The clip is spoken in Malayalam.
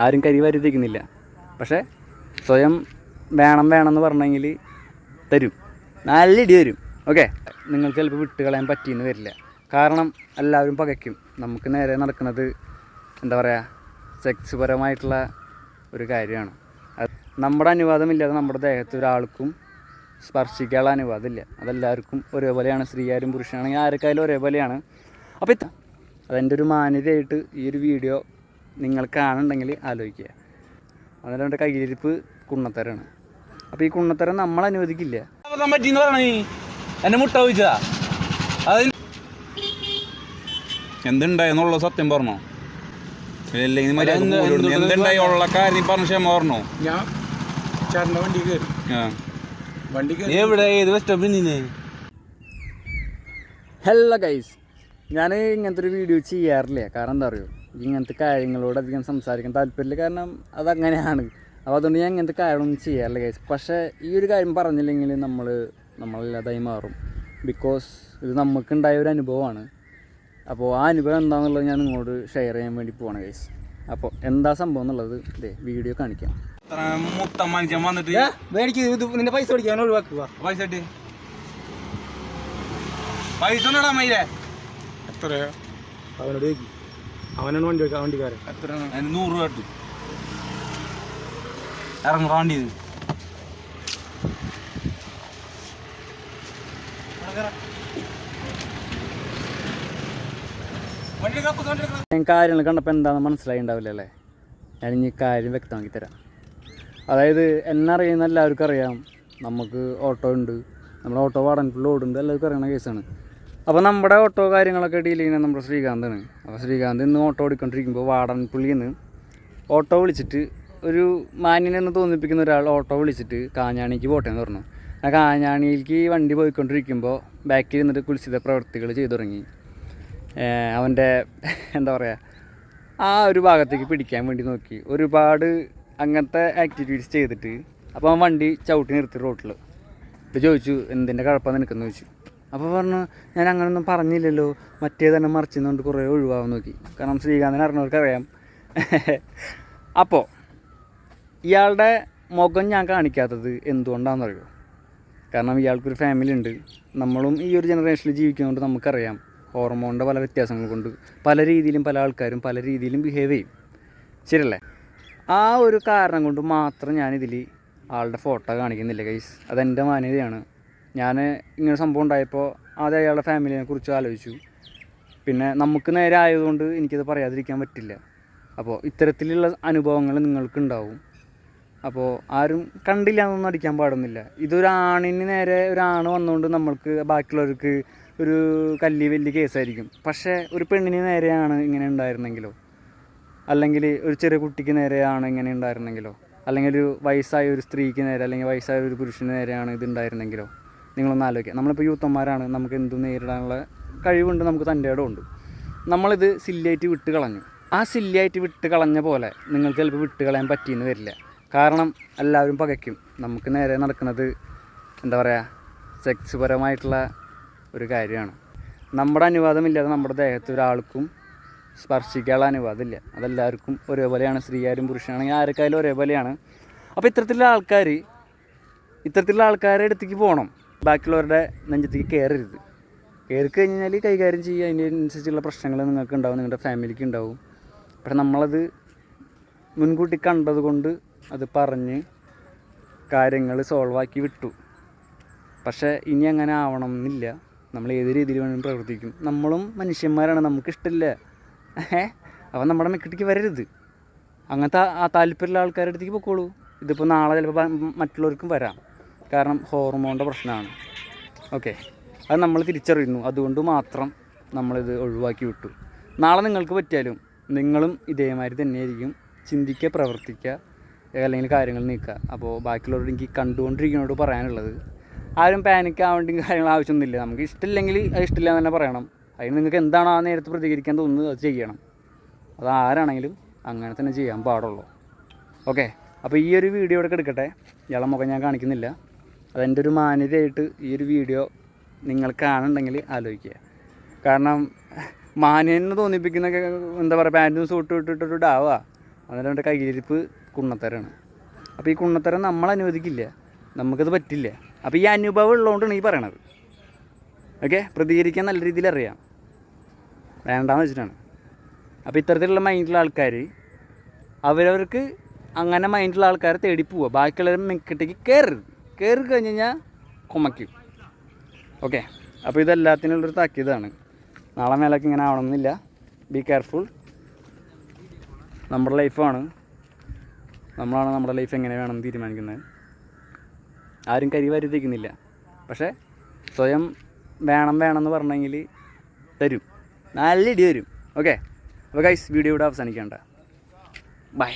ആരും കരി വരുത്തിക്കുന്നില്ല. പക്ഷേ സ്വയം വേണം വേണം എന്ന് പറഞ്ഞെങ്കിൽ തരും. നല്ല ഇടി വരും. ഓക്കെ? നിങ്ങൾക്ക് ചിലപ്പോൾ വിട്ട് കളയാൻ പറ്റിയെന്ന് വരില്ല. കാരണം എല്ലാവരും പകയ്ക്കും. നമുക്ക് നേരെ നടക്കുന്നത് എന്താ പറയുക സെക്സ് പരമായിട്ടുള്ള ഒരു കാര്യമാണ്. നമ്മുടെ അനുവാദമില്ലാതെ നമ്മുടെ ദേഹത്ത് ഒരാൾക്കും സ്പർശിക്കാനുള്ള അനുവാദമില്ല. അതെല്ലാവർക്കും ഒരേപോലെയാണ്. സ്ത്രീയാരും പുരുഷനാണെങ്കിൽ ആർക്കായാലും ഒരേപോലെയാണ്. അപ്പോൾ ഇത്ര. അതെന്റെ ഒരു മാന്യതയായിട്ട് ഈ ഒരു വീഡിയോ നിങ്ങൾ കാണുന്നുണ്ടെങ്കിൽ ആലോചിക്കുക. അതിൽ അവന്റെ കയ്യിരിപ്പ് കുണ്ണത്തരാണ്. അപ്പോൾ ഈ കുണ്ണത്തരം നമ്മൾ അനുവദിക്കില്ല. പറഞ്ഞ? എന്നെ മുട്ട ചോദിച്ചതാ അത് എന്തുണ്ടായെന്നുള്ള സത്യം പറഞ്ഞോ? അല്ലെങ്കിൽ ഉള്ള കാര്യം നീ പറഞ്ഞ ക്ഷമ പറഞ്ഞോ? ഞാൻ ചേട്ടന്റെ വണ്ടി കയറി. വണ്ടി എവിടെ? ഏത് ബസ് സ്റ്റോപ്പിൽ നിന്നേ ഹലോ ഗൈസ് ഞാൻ ഇങ്ങനത്തെ ഒരു വീഡിയോ ചെയ്യാറില്ല? കാരണം എന്താ പറയുക ഇങ്ങനത്തെ കാര്യങ്ങളോട് അധികം സംസാരിക്കാൻ താല്പര്യമില്ല. കാരണം അതങ്ങനെയാണ്. അപ്പോൾ അതുകൊണ്ട് ഞാൻ ഇങ്ങനത്തെ കാര്യങ്ങളൊന്നും ചെയ്യാറില്ല ഗൈസ് പക്ഷേ ഈ ഒരു കാര്യം പറഞ്ഞില്ലെങ്കിൽ നമ്മൾ നമ്മളില്ലാതായി മാറും. ബിക്കോസ് ഇത് നമുക്കുണ്ടായ ഒരു അനുഭവമാണ്. അപ്പോൾ ആ അനുഭവം എന്താണെന്നുള്ളത് ഞാൻ നിങ്ങളോട് ഷെയർ ചെയ്യാൻ വേണ്ടി പോവാണ് ഗൈസ് അപ്പോൾ എന്താ സംഭവം എന്നുള്ളത് ഇതേ വീഡിയോ കാണിക്കാം. നിന്റെ പൈസ മേടിക്കാൻ ഒഴിവാക്കുക. പൈസ എത്രയാ? അവനോട് ചോദിക്കും. അവനാണ് വണ്ടി വെക്കുക വണ്ടിക്കാരൻ. എത്ര അതിന് നൂറ് രൂപ ഇട്ടു ഇറങ്ങും വണ്ടി ഞാൻ കാര്യങ്ങൾ കണ്ടപ്പോൾ എന്താണെന്ന് മനസ്സിലായി ഉണ്ടാവില്ല അല്ലേ? ഞാൻ ഇനി കാര്യം വ്യക്തമാക്കി തരാം. അതായത് എന്നെ അറിയുന്ന എല്ലാവർക്കും അറിയാം. നമുക്ക് ഓട്ടോ ഉണ്ട്. നമ്മുടെ ഓട്ടോ വാടൻപുള്ള ഓടുണ്ട് എല്ലാവർക്കും അറിയണ കേസാണ്. അപ്പോൾ നമ്മുടെ ഓട്ടോ കാര്യങ്ങളൊക്കെ ഡീൽ ചെയ്യുന്നത് നമ്മുടെ ശ്രീകാന്താണ്. അപ്പോൾ ശ്രീകാന്ത് ഇന്ന് ഓട്ടോ ഓടിക്കൊണ്ടിരിക്കുമ്പോൾ വാടൻപുള്ളിയിൽ നിന്ന് ഓട്ടോ വിളിച്ചിട്ട് ഒരു മാന്യനെന്ന് തോന്നിപ്പിക്കുന്ന ഒരാൾ ഓട്ടോ വിളിച്ചിട്ട് കാഞ്ഞാണിക്ക് പോട്ടെ എന്ന് പറഞ്ഞു. ആ കാഞ്ഞാണിയിലേക്ക് വണ്ടി പോയിക്കൊണ്ടിരിക്കുമ്പോൾ ബാക്കിൽ നിന്നിട്ട് കുൽസിത പ്രവർത്തികൾ ചെയ്തു തുടങ്ങി. അവന്റെ എന്താ പറയുക ആ ഒരു ഭാഗത്തേക്ക് പിടിക്കാൻ വേണ്ടി നോക്കി. ഒരുപാട് അങ്ങനത്തെ ആക്ടിവിറ്റീസ് ചെയ്തിട്ട്. അപ്പോൾ അവൻ വണ്ടി ചവിട്ടി നിർത്തി റോട്ടിൽ ഇപ്പോൾ ചോദിച്ചു എന്തിന്റെ കുഴപ്പം നിനക്കെന്ന്? ചോദിച്ചു. അപ്പോൾ പറഞ്ഞു ഞാൻ അങ്ങനൊന്നും പറഞ്ഞില്ലല്ലോ. മറ്റേ തന്നെ മറിച്ചെന്നുകൊണ്ട് കുറേ ഒഴിവാകാൻ നോക്കി. കാരണം ശ്രീകാന്തിനെ അറിഞ്ഞവർക്കറിയാം. അപ്പോൾ ഇയാളുടെ മുഖം ഞാൻ കാണിക്കാത്തത് എന്തുകൊണ്ടാണെന്ന് അറിയോ കാരണം ഇയാൾക്കൊരു ഫാമിലി ഉണ്ട്. നമ്മളും ഈ ഒരു ജനറേഷനിൽ ജീവിക്കുന്നതുകൊണ്ട് നമുക്കറിയാം ഹോർമോണിന്റെ പല വ്യത്യാസങ്ങൾ കൊണ്ട് പല രീതിയിലും പല ആൾക്കാരും പല രീതിയിലും ബിഹേവ് ചെയ്യും. ശരിയല്ലേ? ആ ഒരു കാരണം കൊണ്ട് മാത്രം ഞാനിതിൽ ആളുടെ ഫോട്ടോ കാണിക്കുന്നില്ല ഗൈസ് അതെന്റെ മാന്യതയാണ്. ഞാൻ ഇങ്ങനെ സംഭവം ഉണ്ടായപ്പോൾ ആദ്യം അയാളുടെ ഫാമിലിനെ കുറിച്ച് ആലോചിച്ചു. പിന്നെ നമുക്ക് നേരെ ആയതുകൊണ്ട് എനിക്കത് പറയാതിരിക്കാൻ പറ്റില്ല. അപ്പോൾ ഇത്തരത്തിലുള്ള അനുഭവങ്ങൾ നിങ്ങൾക്കുണ്ടാവും. അപ്പോൾ ആരും കണ്ടില്ല എന്നൊന്നും അടിക്കാൻ പാടുന്നില്ല. ഇതൊരു ആണിന് നേരെ ഒരു വന്നുകൊണ്ട് നമ്മൾക്ക് ബാക്കിയുള്ളവർക്ക് ഒരു കല്ലി വലിയ കേസായിരിക്കും. പക്ഷേ ഒരു പെണ്ണിന് നേരെയാണ് ഇങ്ങനെ ഉണ്ടായിരുന്നെങ്കിലോ? അല്ലെങ്കിൽ ഒരു ചെറിയ കുട്ടിക്ക് നേരെയാണ് ഇങ്ങനെ ഉണ്ടായിരുന്നെങ്കിലോ? അല്ലെങ്കിൽ ഒരു വയസ്സായ ഒരു സ്ത്രീക്ക് നേരെ അല്ലെങ്കിൽ വയസ്സായ ഒരു പുരുഷന് നേരെയാണ് ഇത് ഉണ്ടായിരുന്നെങ്കിലോ? നിങ്ങളൊന്ന് ആലോചിക്കുക. നമ്മളിപ്പോൾ യൂത്തന്മാരാണ് നമുക്ക് എന്തും നേരിടാനുള്ള കഴിവുണ്ട് നമുക്ക് തന്റെ ഇടം ഉണ്ട്. നമ്മളിത് സില്ലായിട്ട് വിട്ട് കളഞ്ഞു. ആ സില്ലായിട്ട് വിട്ട് കളഞ്ഞ പോലെ നിങ്ങൾക്ക് ചിലപ്പോൾ വിട്ട് കളയാൻ പറ്റിയെന്ന് വരില്ല. കാരണം എല്ലാവരും പകയ്ക്കും. നമുക്ക് നേരെ നടക്കുന്നത് എന്താ പറയുക സെക്സ് പരമായിട്ടുള്ള ഒരു കാര്യമാണ്. നമ്മുടെ അനുവാദമില്ലാതെ നമ്മുടെ ദേഹത്ത് ഒരാൾക്കും സ്പർശിക്കാനുള്ള അനുവാദമില്ല. അതെല്ലാവർക്കും ഒരേപോലെയാണ്. സ്ത്രീയാരും പുരുഷനാണെങ്കിൽ ആർക്കായാലും ഒരേപോലെയാണ്. അപ്പോൾ ഇത്തരത്തിലുള്ള ആൾക്കാർ ഇത്തരത്തിലുള്ള ആൾക്കാരുടെ അടുത്തേക്ക് പോകണം. ബാക്കിയുള്ളവരുടെ നെഞ്ചത്തേക്ക് കയറരുത്. കയറി കഴിഞ്ഞാൽ കൈകാര്യം ചെയ്യുക. അതിനനുസരിച്ചുള്ള പ്രശ്നങ്ങൾ നിങ്ങൾക്ക് ഉണ്ടാവും. നിങ്ങളുടെ ഫാമിലിക്ക് ഉണ്ടാവും. പക്ഷെ നമ്മളത് മുൻകൂട്ടി കണ്ടത് കൊണ്ട് അത് പറഞ്ഞ് കാര്യങ്ങൾ സോൾവ് ആക്കി വിട്ടു. പക്ഷേ ഇനി അങ്ങനെ ആവണം എന്നില്ല നമ്മൾ ഏത് രീതിയിൽ വേണമെങ്കിലും പ്രവർത്തിക്കും. നമ്മളും മനുഷ്യന്മാരാണ്. നമുക്കിഷ്ടമില്ല അപ്പം നമ്മുടെ മെക്കിട്ടിക്ക് വരരുത്. അങ്ങനത്തെ ആ താല്പര്യമുള്ള ആൾക്കാരുടെ അടുത്തേക്ക് പൊക്കോളൂ. ഇതിപ്പോൾ നാളെ ചിലപ്പോൾ മറ്റുള്ളവർക്കും വരാം. കാരണം ഹോർമോണിന്റെ പ്രശ്നമാണ്. ഓക്കെ അത് നമ്മൾ തിരിച്ചറിയുന്നു. അതുകൊണ്ട് മാത്രം നമ്മളിത് ഒഴിവാക്കി വിട്ടു. നാളെ നിങ്ങൾക്ക് പറ്റിയാലും നിങ്ങളും ഇതേമാതിരി തന്നെയായിരിക്കും ചിന്തിക്കുക പ്രവർത്തിക്കുക അല്ലെങ്കിൽ കാര്യങ്ങൾ നീക്കുക. അപ്പോൾ ബാക്കിയുള്ളവരോട് എനിക്ക് കണ്ടുകൊണ്ടിരിക്കുന്നവരോട് പറയാനുള്ളത് ആരും പാനിക് ആവേണ്ട കാര്യങ്ങൾ ആവശ്യമൊന്നുമില്ല. നമുക്ക് ഇഷ്ടമില്ലെങ്കിൽ അത് ഇഷ്ടമില്ല എന്ന് തന്നെ പറയണം. അതിന് നിങ്ങൾക്ക് എന്താണോ ആ നേരത്ത് പ്രതികരിക്കാൻ തോന്നുന്നത് അത് ചെയ്യണം. അത് ആരാണെങ്കിലും അങ്ങനെ തന്നെ ചെയ്യാൻ പാടുള്ളൂ. ഓക്കെ അപ്പോൾ ഈ ഒരു വീഡിയോ ഇവിടെ എടുക്കട്ടെ ഇയാളെ മുഖം ഞാൻ കാണിക്കുന്നില്ല. അതെന്റെ ഒരു മാന്യതയായിട്ട് ഈ ഒരു വീഡിയോ നിങ്ങൾ കാണുന്നുണ്ടെങ്കിൽ ആലോചിക്കുക. കാരണം മാന്യനെ തോന്നിപ്പിക്കുന്ന എന്താ പറയുക പാന്റും സൂട്ടും ഇട്ടിട്ടൊരു ഡാവാ. അന്നേരം അവന്റെ കയ്യിലിരിപ്പ് കുണ്ണത്തരാണ്. അപ്പോൾ ഈ കുണ്ണത്തരം നമ്മൾ അനുവദിക്കില്ല. നമുക്കത് പറ്റില്ല. അപ്പോൾ ഈ അനുഭവം ഉള്ളതുകൊണ്ടാണ് ഈ പറയണത്. ഓക്കെ? പ്രതികരിക്കാൻ നല്ല രീതിയിൽ അറിയാം. വേണ്ടാന്ന് വെച്ചിട്ടാണ്. അപ്പോൾ ഇത്തരത്തിലുള്ള മൈൻഡിലുള്ള ആൾക്കാർ അവരവർക്ക് അങ്ങനെ മൈൻഡിലുള്ള ആൾക്കാരെ തേടി പോവുക. ബാക്കിയുള്ളവർ മെക്കിട്ടേക്ക് കയറരുത്. കയറി കഴിഞ്ഞ് കഴിഞ്ഞാൽ കുമയ്ക്കും ഓക്കെ അപ്പോൾ ഇതെല്ലാത്തിനുള്ളൊരു താക്കീതാണ്. നാളെ മേലേക്ക് ഇങ്ങനെ ആവണമെന്നില്ല ബി കെയർഫുൾ നമ്മുടെ ലൈഫാണ് നമ്മളാണ് നമ്മുടെ ലൈഫ് എങ്ങനെ വേണമെന്ന് തീരുമാനിക്കുന്നത്. ആരും കരി വരുത്തിക്കുന്നില്ല. പക്ഷേ സ്വയം വേണം വേണം എന്ന് പറഞ്ഞെങ്കിൽ തരും. നല്ല ഇടി വരും. ഓക്കെ അപ്പോൾ ഗൈസ് വീഡിയോ ഇവിടെ അവസാനിക്കേണ്ട. ബൈ